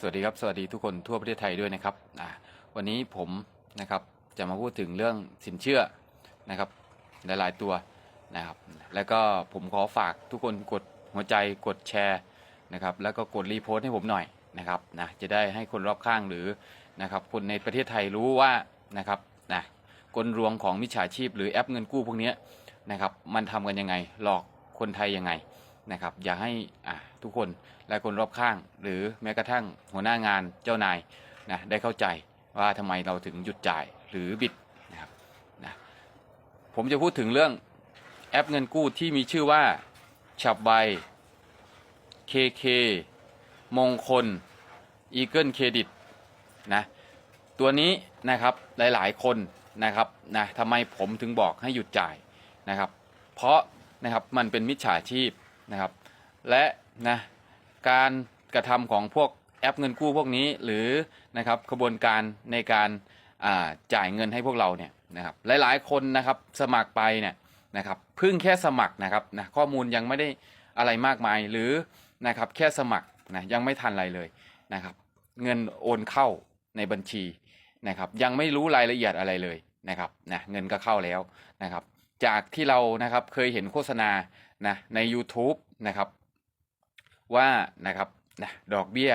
สวัสดีครับ สวัสดีทุกคนทั่วประเทศไทยด้วยนะครับวันนี้ผมนะครับจะมาพูดถึงเรื่องสินเชื่อนะครับหลาย ๆ ตัวนะครับ แล้วก็ผมขอฝากทุกคนกดหัวใจกดแชร์นะครับแล้วก็กดรีโพสต์ให้ผมหน่อยนะครับนะจะได้ให้คนรอบข้างหรือนะครับคนในประเทศไทยรู้ว่านะครับนะกลรวงของมิจฉาชีพ หรือแอปเงินกู้พวกนี้นะครับมันทำกันยังไงหลอกคนไทยยังไง นะครับ อย่าให้ทุกคนและคนรอบข้าง หรือแม้กระทั่งหัวหน้างานเจ้านายนะได้เข้าใจว่าทำไมเราถึงหยุดจ่ายหรือบิดนะครับนะผมจะพูดถึงเรื่องแอปเงินกู้ที่มีชื่อว่าฉับไว KK มงคล Eagle Credit นะตัวนี้นะครับหลาย ๆ คนนะครับนะทำไมผมถึงบอกให้หยุดจ่ายนะครับ เพราะนะครับมันเป็นมิจฉาชีพ นะครับ และนะการกระทำของพวกแอปเงินกู้พวกนี้หรือนะครับขบวนการในการจ่ายเงินให้พวกเราเนี่ยนะครับหลายๆคนนะครับสมัครไปเนี่ยนะครับเพิ่งแค่สมัครนะครับนะข้อมูลยังไม่ได้อะไรมากมายหรือนะครับแค่สมัครนะยังไม่ทันอะไรเลยนะครับเงินโอนเข้าในบัญชีนะครับยังไม่รู้รายละเอียดอะไรเลยนะครับนะเงินก็เข้าแล้วนะครับจากที่เรานะครับเคยเห็นโฆษณา นะใน YouTube นะครับว่านะครับนะดอกเบี้ย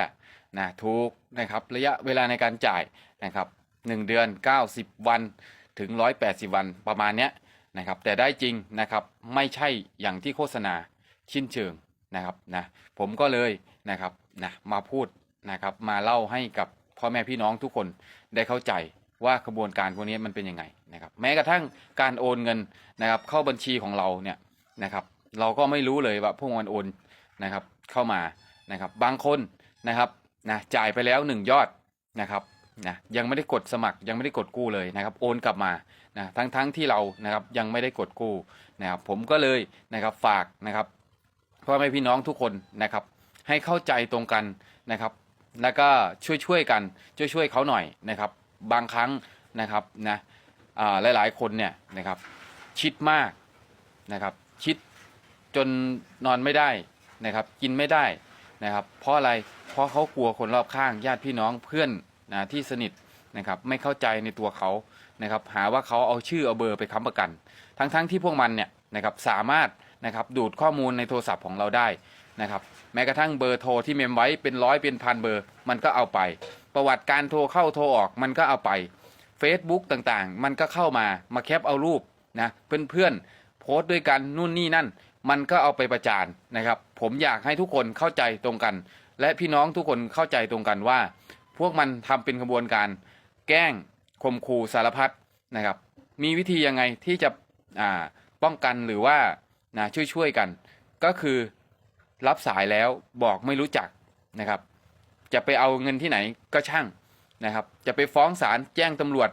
นะถูกนะครับระยะเวลาในการจ่ายนะครับ1เดือน 90 วันถึง 180 วันประมาณเนี้ยนะครับแต่ได้จริงนะครับไม่ใช่อย่างที่โฆษณาชิ้นเชิงนะครับนะผมก็เลยนะครับนะมาพูดนะครับมาเล่าให้กับพ่อแม่พี่น้องทุกคนได้เข้าใจว่ากระบวนการพวกนี้มันเป็นยังไงนะครับแม้กระทั่งการโอนเงินนะครับเข้าบัญชีของเราเนี่ยนะครับ เราก็ไม่รู้เลยว่าพวกมันโอนนะครับเข้ามานะครับบางคนนะครับนะจ่ายไปแล้วหนึ่งยอดนะครับนะยังไม่ได้กดสมัครยังไม่ได้กดกู้เลยนะครับโอนกลับมานะทั้งทั้งที่เรานะครับยังไม่ได้กดกู้นะครับผมก็เลยนะครับฝากนะครับพ่อแม่พี่น้องทุกคนนะครับให้เข้าใจตรงกันนะครับ แล้วก็ช่วยช่วยๆกันช่วยช่วยๆเขาหน่อยนะครับบางครั้งนะครับนะอ่าหลายๆคนเนี่ยนะครับชิดมากนะครับชิด จนนอนไม่ได้นะครับ กินไม่ได้นะครับ เพราะอะไรเพราะเขากลัวคนรอบข้างญาติพี่น้องเพื่อนนะที่สนิทนะครับ ไม่เข้าใจในตัวเขานะครับ หาว่าเขาเอาชื่อเอาเบอร์ไปค้ำประกัน ทั้งๆทที่พวกมันเนี่ยนะครับสามารถนะครับดูดข้อมูลในโทรศัพท์ของเราได้นะครับ แม้กระทั่งเบอร์โทรที่เมมไว้เป็นร้อยเป็นพันเบอร์ มันก็เอาไป ประวัติการโทรเข้าโทรออกมันก็เอาไป Facebook ต่างๆ มันก็เข้ามามาแคปเอารูปนะเพื่อนๆโพสต์ด้วยกันนู่นนี่นั่น มันก็เอาไปประจานนะครับ ผมอยากให้ทุกคนเข้าใจตรงกัน และพี่น้องทุกคนเข้าใจตรงกันว่า พวกมันทำเป็นขบวนการ แกล้งข่มขู่สารพัดนะครับ มีวิธียังไงที่จะอ่าป้องกันหรือว่านะช่วยๆกัน ก็คือรับสายแล้วบอกไม่รู้จักนะครับ จะไปเอาเงินที่ไหนก็ช่างนะครับ จะไปฟ้องศาลแจ้งตำรวจ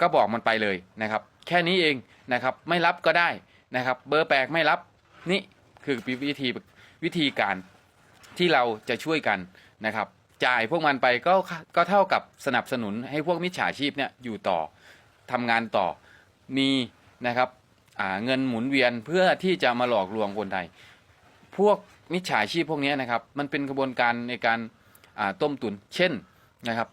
ก็บอกมันไปเลยนะครับ แค่นี้เองนะครับ ไม่รับก็ได้นะครับ เบอร์แปลกไม่รับ นี่คือวิธีวิธีการที่เราจะช่วยกันนะครับ จ่ายพวกมันไปก็ก็เท่ากับสนับสนุนให้พวกมิจฉาชีพเนี่ยอยู่ต่อทำงานต่อมีนะครับเงินหมุนเวียนเพื่อที่จะมาหลอกลวงคนไทย พวกมิจฉาชีพพวกนี้นะครับ มันเป็นกระบวนการในการต้มตุน เช่นนะครับ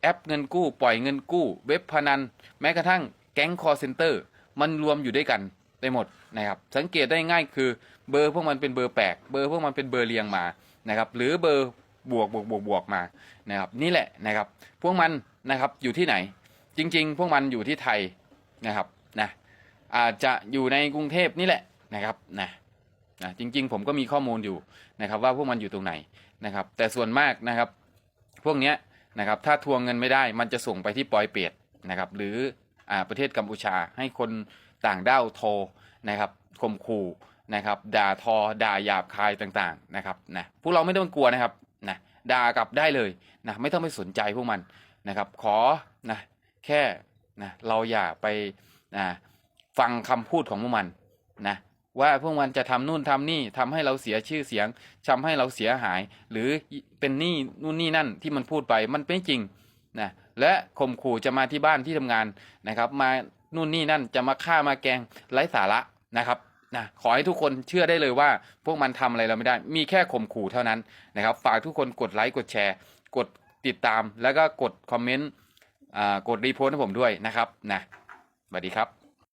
แอปเงินกู้ ปล่อยเงินกู้ เว็บพนัน แม้กระทั่งแก๊งคอร์เซนเตอร์ มันรวมอยู่ด้วยกัน ได้หมดนะครับสังเกตได้ง่ายคือเบอร์พวกมันเป็นเบอร์แปลกเบอร์พวกมันเป็นเบอร์เรียงมานะครับหรือเบอร์บวกบวกบวกบวกมานะครับนี่แหละนะครับพวกมันนะครับอยู่ที่ไหน จริง ๆ พวกมันอยู่ที่ไทยนะครับนะอาจจะอยู่ในกรุงเทพนี่แหละนะครับนะนะจริง ๆ ผมก็มีข้อมูลอยู่นะครับว่าพวกมันอยู่ตรงไหนนะครับแต่ส่วนมากนะครับพวกเนี้ยนะครับถ้าทวงเงินไม่ได้มันจะส่งไปที่ปอยเปียดนะครับหรืออ่าประเทศกัมพูชาให้คน ต่างด้าวโทรนะครับข่มขู่นะครับ ด่าทอ ด่าหยาบคายต่างๆนะครับนะพวกเราไม่ต้องกลัวนะครับนะด่ากลับได้เลยนะไม่ต้องไปสนใจพวกมันนะครับ ขอนะแค่นะเราอย่าไปนะฟังคำพูดของพวกมันนะว่าพวกมันจะทำนู่นทำนี่ทำให้เราเสียชื่อเสียงทำให้เราเสียหาย หรือเป็นนี้นู่นนี่นั่นที่มันพูดไปมันเป็นจริงนะและข่มขู่จะมาที่บ้านที่ทำงานนะครับ มา นู่นนี่นั่นจะมาฆ่ามาแกงไร้สาระนะครับนะขอให้ทุกคนเชื่อได้เลยว่า พวกมันทำอะไรเราไม่ได้ มีแค่ข่มขู่เท่านั้นนะครับ ฝากทุกคนกดไลค์กดแชร์ กดติดตามแล้วก็กดคอมเมนต์อ่ากดรีโพสต์ให้ผมด้วยนะครับนะสวัสดีครับ